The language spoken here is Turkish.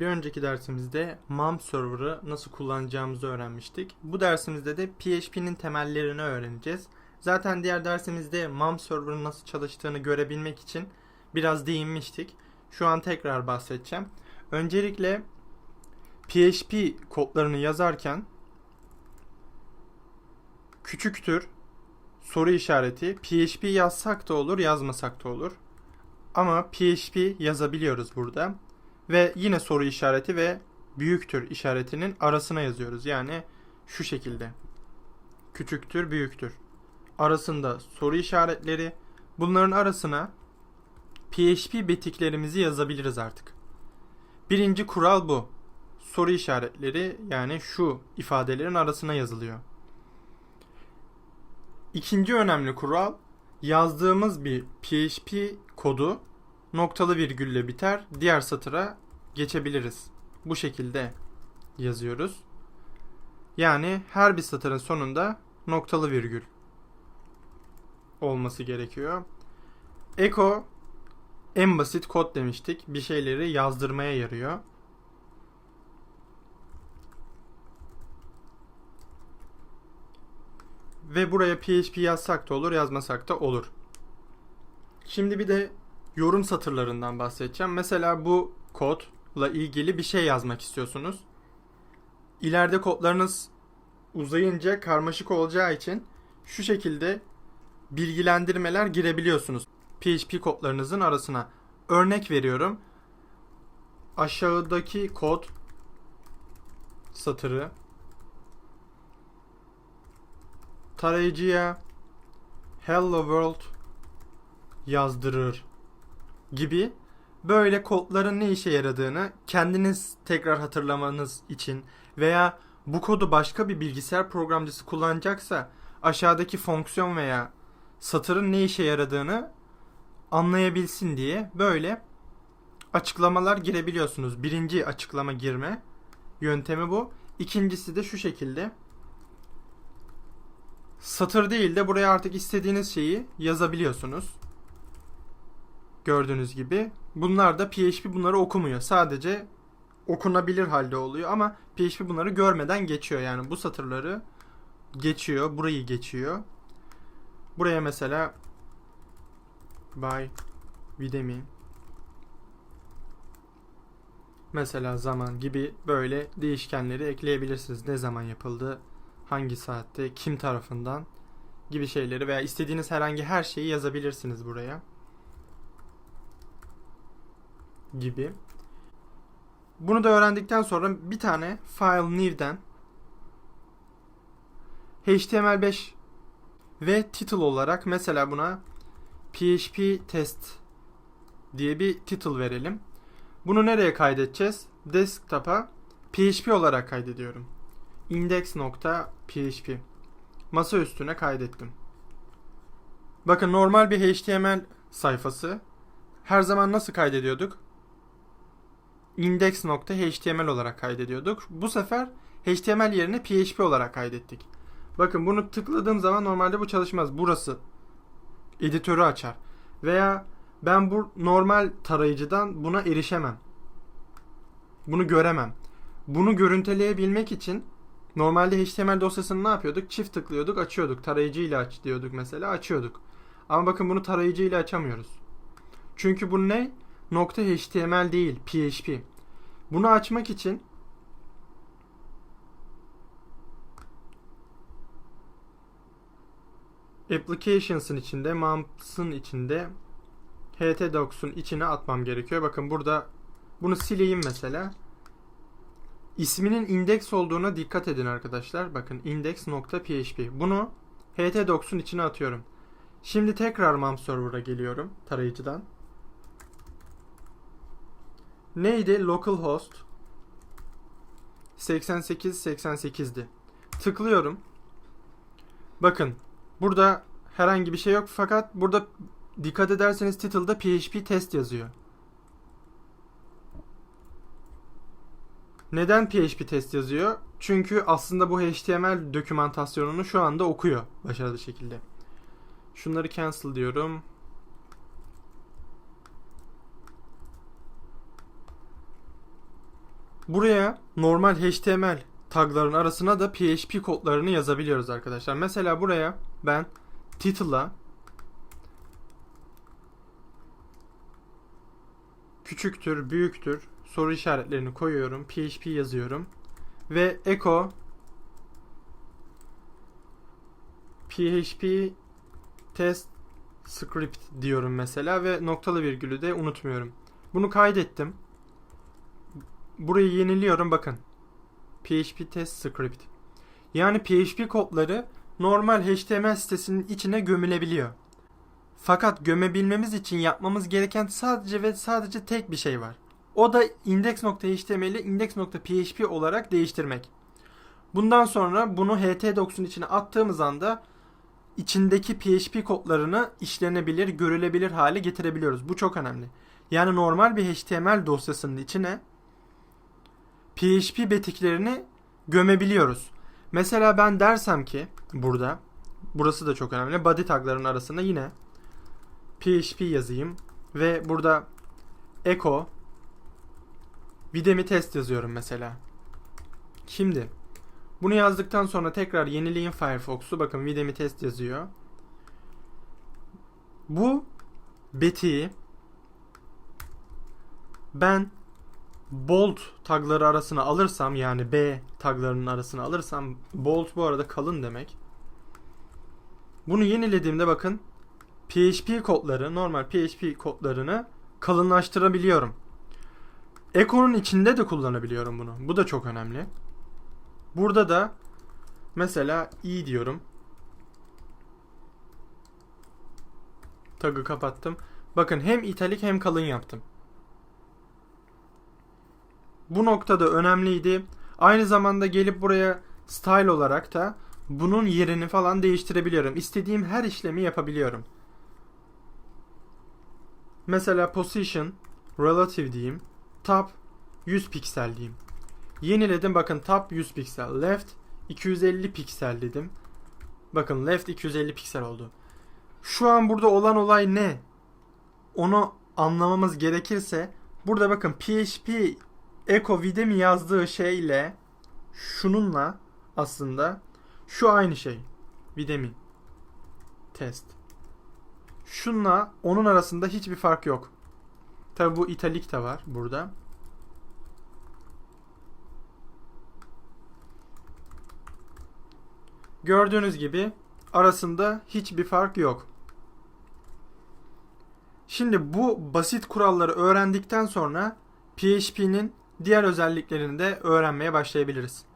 Bir önceki dersimizde MAM server'ı nasıl kullanacağımızı öğrenmiştik. Bu dersimizde de PHP'nin temellerini öğreneceğiz. Zaten diğer dersimizde MAM server'ın nasıl çalıştığını görebilmek için biraz değinmiştik. Şu an tekrar bahsedeceğim. Öncelikle PHP kodlarını yazarken küçüktür soru işareti PHP yazsak da olur yazmasak da olur. Ama PHP yazabiliyoruz burada. Ve yine soru işareti ve büyüktür işaretinin arasına yazıyoruz. Yani şu şekilde. Küçüktür, büyüktür. Arasında soru işaretleri. Bunların arasına PHP betiklerimizi yazabiliriz artık. Birinci kural bu. Soru işaretleri yani şu ifadelerin arasına yazılıyor. İkinci önemli kural yazdığımız bir PHP kodu noktalı virgülle biter. Diğer satıra geçebiliriz. Bu şekilde yazıyoruz. Yani her bir satırın sonunda noktalı virgül olması gerekiyor. Eko en basit kod demiştik. Bir şeyleri yazdırmaya yarıyor. Ve buraya PHP yazsak da olur, yazmasak da olur. Şimdi bir de yorum satırlarından bahsedeceğim. Mesela bu kodla ilgili bir şey yazmak istiyorsunuz. İleride kodlarınız uzayınca karmaşık olacağı için şu şekilde bilgilendirmeler girebiliyorsunuz. PHP kodlarınızın arasına. Örnek veriyorum. Aşağıdaki kod satırı tarayıcıya Hello World yazdırır gibi böyle kodların ne işe yaradığını kendiniz tekrar hatırlamanız için veya bu kodu başka bir bilgisayar programcısı kullanacaksa aşağıdaki fonksiyon veya satırın ne işe yaradığını anlayabilsin diye böyle açıklamalar girebiliyorsunuz. Birinci açıklama girme yöntemi bu. İkincisi de şu şekilde. Satır değil de buraya artık istediğiniz şeyi yazabiliyorsunuz. Gördüğünüz gibi. Bunlar da PHP bunları okumuyor. Sadece okunabilir halde oluyor ama PHP bunları görmeden geçiyor. Yani bu satırları geçiyor. Burayı geçiyor. Buraya mesela by Udemy mesela zaman gibi böyle değişkenleri ekleyebilirsiniz. Ne zaman yapıldı, hangi saatte, kim tarafından gibi şeyleri veya istediğiniz herhangi her şeyi yazabilirsiniz buraya. Gibi. Bunu da öğrendikten sonra bir tane file new'den HTML5 ve title olarak mesela buna PHP test diye bir title verelim. Bunu nereye kaydedeceğiz? Desktop'a PHP olarak kaydediyorum. index.php Masa üstüne kaydettim. Bakın normal bir HTML sayfası her zaman nasıl kaydediyorduk? index.html olarak kaydediyorduk. Bu sefer HTML yerine PHP olarak kaydettik. Bakın bunu tıkladığım zaman normalde bu çalışmaz. Burası editörü açar. Veya ben bu normal tarayıcıdan buna erişemem. Bunu göremem. Bunu görüntüleyebilmek için normalde HTML dosyasını ne yapıyorduk? Çift tıklıyorduk, açıyorduk. Tarayıcı ile aç diyorduk mesela, açıyorduk. Ama bakın bunu tarayıcı ile açamıyoruz. Çünkü bu ne? HTML değil, PHP. Bunu açmak için Applications'ın içinde, Mamps'ın içinde htdocs'un içine atmam gerekiyor. Bakın burada bunu sileyim mesela. İsminin index olduğuna dikkat edin arkadaşlar. Bakın index.php. Bunu htdocs'un içine atıyorum. Şimdi tekrar mam server'a geliyorum tarayıcıdan. Neydi? Localhost 8888'di. Tıklıyorum. Bakın burada herhangi bir şey yok fakat burada dikkat ederseniz title'da PHP test yazıyor. Neden PHP test yazıyor? Çünkü aslında bu HTML dokümantasyonunu şu anda okuyor başarılı şekilde. Şunları cancel diyorum. Buraya normal HTML tagların arasına da PHP kodlarını yazabiliyoruz arkadaşlar. Mesela buraya ben title'a küçüktür, büyüktür soru işaretlerini koyuyorum. PHP yazıyorum. Ve echo PHP test script diyorum mesela ve noktalı virgülü de unutmuyorum. Bunu kaydettim. Burayı yeniliyorum bakın. PHP test script. Yani PHP kodları normal HTML sitesinin içine gömülebiliyor. Fakat gömebilmemiz için yapmamız gereken sadece ve sadece tek bir şey var. O da index.html'i index.php olarak değiştirmek. Bundan sonra bunu htdocs'un içine attığımız anda içindeki PHP kodlarını işlenebilir, görülebilir hale getirebiliyoruz. Bu çok önemli. Yani normal bir HTML dosyasının içine PHP betiklerini gömebiliyoruz. Mesela ben dersem ki burada burası da çok önemli. Body tagların arasında yine PHP yazayım ve burada echo videmi test yazıyorum mesela. Şimdi bunu yazdıktan sonra tekrar yenileyin Firefox'u. Bakın videmi test yazıyor. Bu betiği ben bold tagları arasına alırsam yani B taglarının arasına alırsam bold bu arada kalın demek. Bunu yenilediğimde bakın PHP kodları normal PHP kodlarını kalınlaştırabiliyorum. Echo'nun içinde de kullanabiliyorum bunu. Bu da çok önemli. Burada da mesela i diyorum. Tagı kapattım. Bakın hem italik hem kalın yaptım. Bu noktada önemliydi. Aynı zamanda gelip buraya style olarak da bunun yerini falan değiştirebiliyorum. İstediğim her işlemi yapabiliyorum. Mesela position relative diyeyim. Top 100 piksel diyeyim. Yeniledim bakın top 100 piksel. Left 250 piksel dedim. Bakın left 250 piksel oldu. Şu an burada olan olay ne? Onu anlamamız gerekirse burada bakın PHP Echo Videmi yazdığı şeyle şununla aslında şu aynı şey. Videmi test. Şunla onun arasında hiçbir fark yok. Tabi bu italik de var burada. Gördüğünüz gibi arasında hiçbir fark yok. Şimdi bu basit kuralları öğrendikten sonra PHP'nin diğer özelliklerini de öğrenmeye başlayabiliriz.